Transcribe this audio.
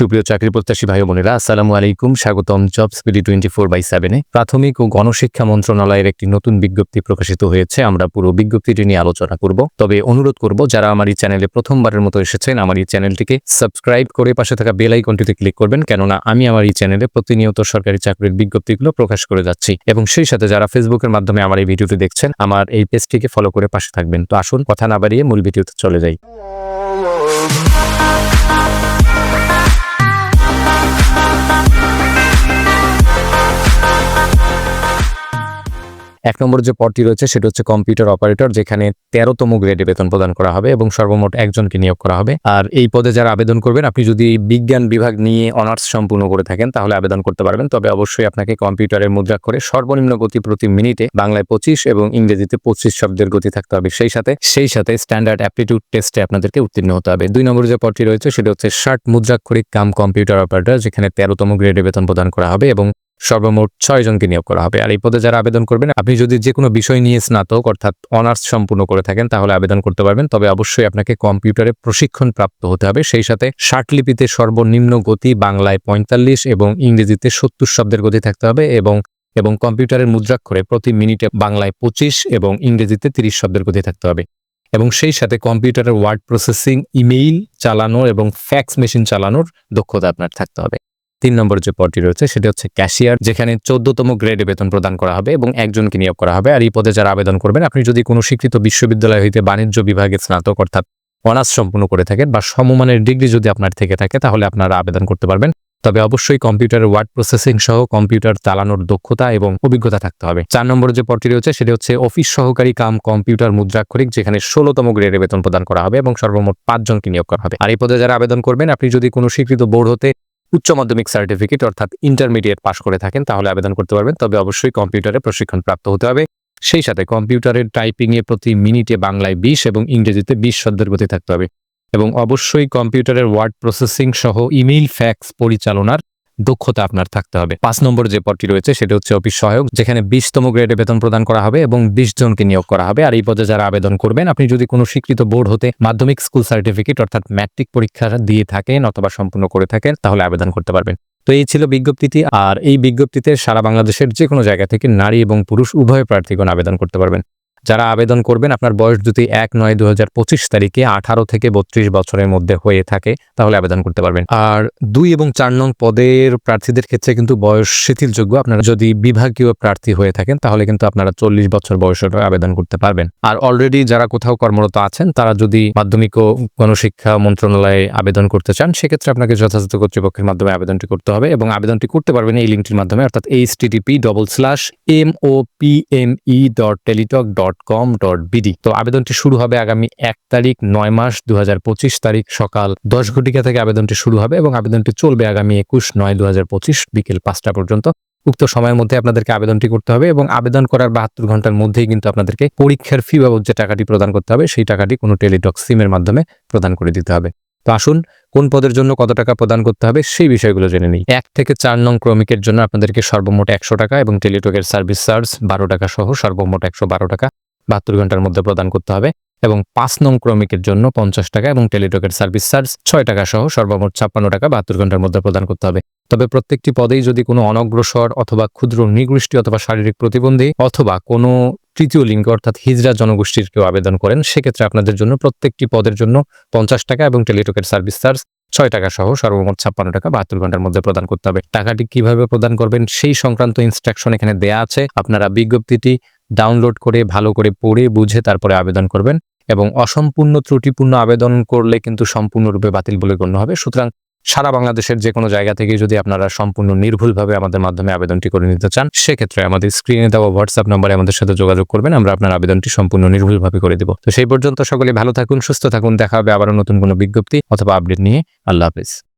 সুপ্রিয় চাকরি প্রত্যাশী ভাই বোনেরা, আসসালামু আলাইকুম। স্বাগতম job speedy twenty four by সেভেনে প্রাথমিক ও গণশিক্ষা মন্ত্রণালয়ের একটি নতুন বিজ্ঞপ্তি প্রকাশিত হয়েছে। আমরা পুরো বিজ্ঞপ্তিটি নিয়ে আলোচনা করব। তবে অনুরোধ করব, যারা আমার এই চ্যানেলে প্রথমবারের মতো এসেছেন, আমার এই চ্যানেলটিকে সাবস্ক্রাইব করে পাশে থাকা বেল আইকনটিতে ক্লিক করবেন। কেননা আমি আমার এই চ্যানেলে প্রতিনিয়ত সরকারি চাকরির বিজ্ঞপ্তিগুলো প্রকাশ করে যাচ্ছি। এবং সেই সাথে যারা ফেসবুকের মাধ্যমে আমার এই ভিডিওটি দেখছেন, আমার এই পেজটিকে ফলো করে পাশে থাকবেন। তো আসুন, কথা না বাড়িয়ে মূল ভিডিওতে চলে যাই। এক নম্বর যে পদটি রয়েছে, সেটা হচ্ছে কম্পিউটার অপারেটর যেখানে তেরোতম গ্রেডে বেতন প্রদান করা হবে এবং সর্বমোট একজনকে নিয়োগ করা হবে। আর এই পদে যারা আবেদন করবেন, আপনি যদি বিজ্ঞান বিভাগ নিয়ে অনার্স সম্পূর্ণ করে থাকেন, তাহলে আবেদন করতে পারবেন। তবে অবশ্যই আপনাকে কম্পিউটারের মুদ্রা করে সর্বনিম্ন গতি প্রতি মিনিটে বাংলায় পঁচিশ এবং ইংরেজিতে পঁচিশ শব্দের গতি থাকতে হবে সেই সাথে। সেই সাথে স্ট্যান্ডার্ড অ্যাপটিটিউড টেস্টে আপনাদেরকে উত্তীর্ণ হতে হবে। দুই নম্বর যে পদটি রয়েছে, সেটা হচ্ছে ষাট মুদ্রাক্ষরিক কাম কম্পিউটার অপারেটর যেখানে তেরোতম গ্রেডে বেতন প্রদান করা হবে এবং সর্বমোট ছয় জনকে নিয়োগ করা হবে। আর এই পদে যারা আবেদন করবেন, আপনি যদি যে কোনো বিষয় নিয়ে স্নাতক, অর্থাৎ অনার্স সম্পূর্ণ করে থাকেন, তাহলে আবেদন করতে পারবেন। তবে অবশ্যই আপনাকে কম্পিউটারে প্রশিক্ষণ প্রাপ্ত হতে হবে। সেই সাথে লিপিতে সর্বনিম্ন গতি বাংলায় পঁয়তাল্লিশ এবং ইংরেজিতে সত্তর শব্দের গতি থাকতে হবে এবং এবং কম্পিউটারের মুদ্রাক্ষরে প্রতি মিনিটে বাংলায় পঁচিশ এবং ইংরেজিতে তিরিশ শব্দের গতি থাকতে হবে। এবং সেই সাথে কম্পিউটারের ওয়ার্ড প্রসেসিং, ইমেইল চালানোর এবং ফ্যাক্স মেশিন চালানোর দক্ষতা আপনার থাকতে হবে। তিন নম্বর যে পদটি রয়েছে সেটা হচ্ছে ক্যাশিয়ার, যেখানে চোদ্দতম গ্রেডে বেতন প্রদান করা হবে এবং একজনকে নিয়োগ করা হবে। আর এই পদে যারা আবেদন করবেন, আপনি যদি কোনো স্বীকৃত বিশ্ববিদ্যালয় হইতে বাণিজ্য বিভাগে স্নাতক অর্থাৎ অনার্স সম্পূর্ণ করে থাকেন বা সমমানের ডিগ্রি যদি আপনার থেকে থাকে, তাহলে আপনারা আবেদন করতে পারবেন। তবে অবশ্যই কম্পিউটারের ওয়ার্ড প্রসেসিং সহ কম্পিউটার চালানোর দক্ষতা এবং অভিজ্ঞতা থাকতে হবে। চার নম্বর যে পদটি রয়েছে সেটি হচ্ছে অফিস সহকারী কাম কম্পিউটার মুদ্রাক্ষরিক, যেখানে ষোলোতম গ্রেডে বেতন প্রদান করা হবে এবং সর্বমোট পাঁচজনকে নিয়োগ করা হবে। আর এই পদে যারা আবেদন করবেন, আপনি যদি কোনো স্বীকৃত বোর্ড হতে উচ্চ মাধ্যমিক সার্টিফিকেট অর্থাৎ ইন্টারমিডিয়েট পাশ করে থাকেন, তাহলে আবেদন করতে পারবেন। তবে অবশ্যই কম্পিউটারে প্রশিক্ষণ প্রাপ্ত হতে হবে। সেই সাথে কম্পিউটারের টাইপিংয়ে প্রতি মিনিটে বাংলায় বিশ এবং ইংরেজিতে বিশ শব্দের গতি থাকতে হবে। এবং অবশ্যই কম্পিউটারের ওয়ার্ড প্রসেসিং সহ ইমেইল ফ্যাক্স পরিচালনার দক্ষতা আপনার থাকতে হবে। পাঁচ নম্বর যে পদটি রয়েছে সেটা হচ্ছে অফিস সহায়ক, যেখানে বিশতম গ্রেডে বেতন প্রদান করা হবে এবং বিশ জনকে নিয়োগ করা হবে। আর এই পদে যারা আবেদন করবেন, আপনি যদি কোনো স্বীকৃত বোর্ড হতে মাধ্যমিক স্কুল সার্টিফিকেট অর্থাৎ ম্যাট্রিক পরীক্ষা দিয়ে থাকেন অথবা সম্পূর্ণ করে থাকেন, তাহলে আবেদন করতে পারবেন। তো এই ছিল বিজ্ঞপ্তিটি। আর এই বিজ্ঞপ্তিতে সারা বাংলাদেশের যে কোনো জায়গা থেকে নারী এবং পুরুষ উভয় প্রার্থীগণ আবেদন করতে পারবেন। যারা আবেদন করবেন, আপনার বয়স যদি এক নয় দু তারিখে আঠারো থেকে বত্রিশ বছরের মধ্যে হয়ে থাকে, তাহলে আবেদন করতে পারবেন। আর দুই এবং চার নং পদের প্রার্থীদের ক্ষেত্রে কিন্তু বয়স শিথিলযোগ্য। আপনারা যদি বিভাগীয় প্রার্থী হয়ে থাকেন, তাহলে কিন্তু আপনারা চল্লিশ বছর বয়সের আবেদন করতে পারবেন। আর অলরেডি যারা কোথাও কর্মরত আছেন, তারা যদি মাধ্যমিক ও গণশিক্ষা মন্ত্রণালয়ে আবেদন করতে চান, সেক্ষেত্রে আপনাকে যথাযথ কর্তৃপক্ষের মাধ্যমে আবেদনটি করতে হবে এবং আবেদনটি করতে পারবেন এই লিঙ্কটির মাধ্যমে, অর্থাৎ HTTP double slash M O P M E dot Teletalk dot dot com dot BD তো আবেদনটি শুরু হবে আগামী এক তারিখ, নয় মাস, দুহাজার পঁচিশ তারিখ সকাল দশ ঘটিকা থেকে আবেদনটি শুরু হবে এবং আবেদনটি চলবে আগামী একুশ নয় দু বিকেল পাঁচটা পর্যন্ত। উক্ত সময়ের মধ্যে আপনাদেরকে আবেদনটি করতে হবে এবং আবেদন করার বাহাত্তর ঘণ্টার মধ্যেই কিন্তু আপনাদেরকে পরীক্ষার ফি বাবদ যে টাকাটি প্রদান করতে হবে সেই টাকাটি কোনো টেলিটক সিমের মাধ্যমে প্রদান করে দিতে হবে। তো আসুন, কোন পদের জন্য কত টাকা প্রদান করতে হবে সেই বিষয়গুলো জেনে নিই। এক থেকে চার নং ক্রমিকের জন্য আপনাদেরকে সর্বমোট একশো টাকা এবং টেলিটকের সার্ভিস চার্জ বারো টাকা সহ সর্বমোট একশো বারো টাকা। বাহাত্তর ঘণ্টার মধ্যে প্রদান করতে হবে এবং পাঁচ নং ক্রমিকের জন্য পঞ্চাশ টাকা এবং টেলিটকের সার্ভিস চার্জ ছয় টাকা সহ সর্বমোট ছাপ্পান্ন টাকা বাহাত্তর ঘণ্টার মধ্যে প্রদান করতে হবে। তবে প্রত্যেকটি পদেই যদি কোনো অনগ্রসর অথবা ক্ষুদ্র নিগৃষ্টি অথবা শারীরিক প্রতিবন্ধী অথবা কোনো তৃতীয় লিঙ্গ অর্থাৎ হিজরা জনগোষ্ঠীর কেউ আবেদন করেন, সেক্ষেত্রে আপনাদের জন্য প্রত্যেকটি পদের জন্য পঞ্চাশ টাকা এবং টেলিটকের সার্ভিস চার্জ ছয় টাকা সহ সর্বমোট ছাপ্পান্ন টাকা বাহাত্তর ঘণ্টার মধ্যে প্রদান করতে হবে। টাকাটি কীভাবে প্রদান করবেন সেই সংক্রান্ত ইনস্ট্রাকশন এখানে দেয়া আছে। আপনারা বিজ্ঞপ্তিটি ডাউনলোড করে, ভালো করে পড়ে, বুঝে তারপরে আবেদন করবেন এবং অসম্পূর্ণ, ত্রুটিপূর্ণ আবেদন করলে কিন্তু সম্পূর্ণরূপে বাতিল বলে গণ্য হবে। সুতরাং সারা বাংলাদেশের যে কোনো জায়গা থেকে যদি আপনারা সম্পূর্ণ নির্ভুলভাবে আমাদের মাধ্যমে আবেদনটি করে নিতে চান, সেক্ষেত্রে আমাদের স্ক্রিনে দেওয়া হোয়াটসঅ্যাপ নাম্বারে আমাদের সাথে যোগাযোগ করবেন, আমরা আপনার আবেদনটি সম্পূর্ণ নির্ভুলভাবে করে দেব। তো সেই পর্যন্ত সকলে ভালো থাকুন, সুস্থ থাকুন, দেখা হবে আবারও নতুন কোনো বিজ্ঞপ্তি অথবা আপডেট নিয়ে। আল্লাহ হাফিজ।